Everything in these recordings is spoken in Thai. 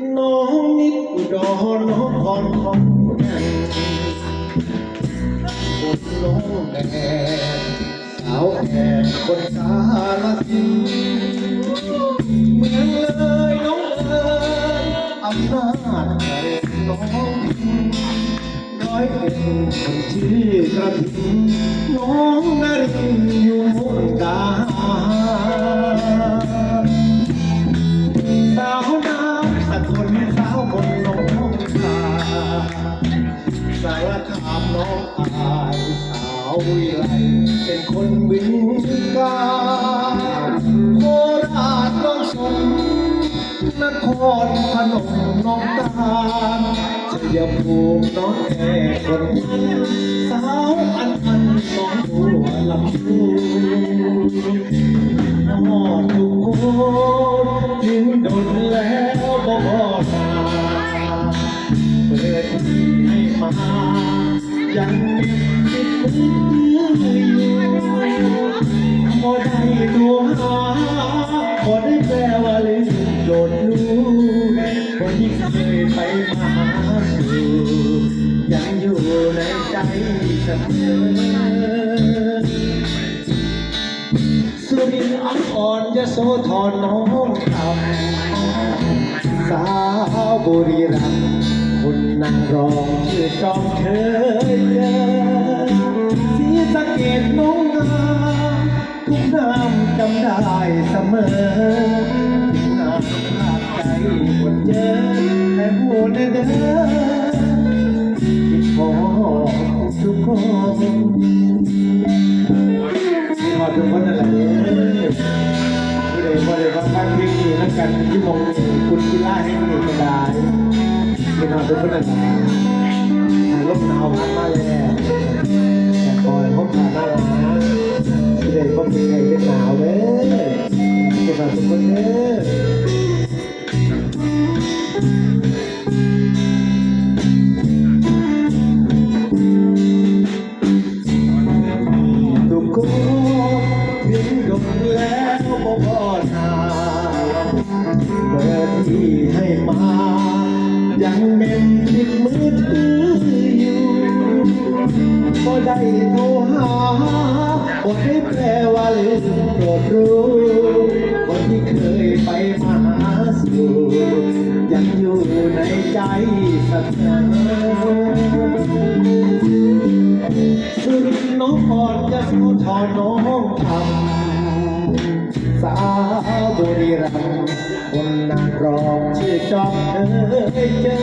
น้องนิดอุดรน้องพรของแก่นคนน้องแดงสาวแอนคนกาลสินเหมือนเลยน้องเอ๋ยอำนาจแห่งน้องร้อยเอ็ดคนชื่กระถิ่นน้องนารินอยู่มุกดาามน้องอายสาววิไลเป็นคนบึงกาโคราชน้องสนนครพนมน้องตาลชัยภูมิน้องแก่คนสาวอันอันน้องบัวลำพูหอดทุกคนถึงโดนแล้วบ่พอตาเปิดที่ให้มา ยังติดมืออยู่บ่ได้ตัวหาบ่ได้แปลว่าลืมโดดรู้บ่ยิ่งเคยไปมาหาสู่ยังอยู่ในใจเสมอสุรินทร์อ่อนอ่อนยโสธรน้องคำสาวบุรีรัมย์ นางรองชื่อจอมเคยเจอสีสะเกดน้องงามทุกน้ำจำได้เสมอถึงน้ำภาคใจคนเจอะแต่หัวเด้อคิดพอทุกคนมีหอดทุกคนนั่นแหละผู้ใดบ่ได้ฟังฟังเพลงนี้แล้วกันที่มองคุณกีฬาให้มีก็ได้ มีหอดทุกคนนั่นแหละลมหนาวพัดมาแล้วแต่คอยพบผ่านมาแล้วนะผู้ใดบ่เป็นใครเป็นหนาวเด้อมีหอดทุกคนเด้อทุกคนถึงดงแล้วบ่พอ ยังเม็นติดมือถืออยู่ก็ได้โทรหาบ่ได้แปลว่าลืมโปรดรู้คนที่เคยไปมาหาสู่ยังอยู่ในใจเสมอสุดน้องอ่อนจะสู้ทอน้องทำ สาวบุรีรัมย์คนนางรองชื่อจอมเคยเจอ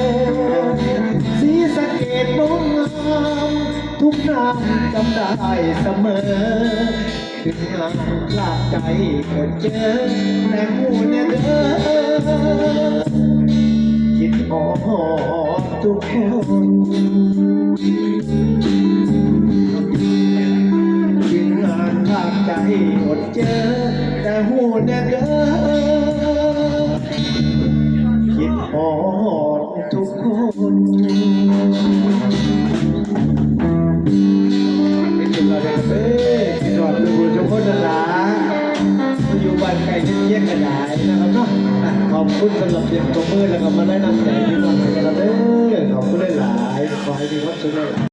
สีสะเกดน้องงามทุกนามจำได้เสมอถึงงานลากใจก็เจอแต่หูเนี่ยเด้อคิดหอดทุกคน คใจอดเจอ แต่หูเนี่ยเด้อคิดหอดทุกคนเป็นจุดเราเด็กเป้คิดหอดทุกคนทุกคนนะล่ะอยู่บ้านไกลเยี่ยงกันได้นะครับเนาะอะขอบคุณสำหรับเสียงตบมือแล้วก็มาได้นำใจที่มาให้กันเราเด้อขอบคุณหลายๆขอให้มีความสุขหลาย